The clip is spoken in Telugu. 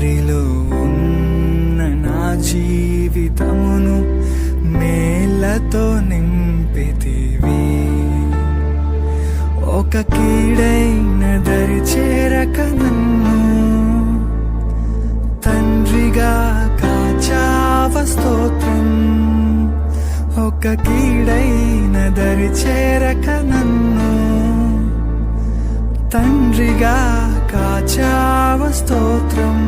దారిలో ఉన్న నా జీవితమును మేళ్ళతో నింపితివి. ఒక కీడైన దరి చేరక నన్ను తండ్రిగా కాచావ స్తోత్రం. ఒక కీడైన దరి చేరక నన్ను తండ్రిగా కాచావ స్తోత్రం.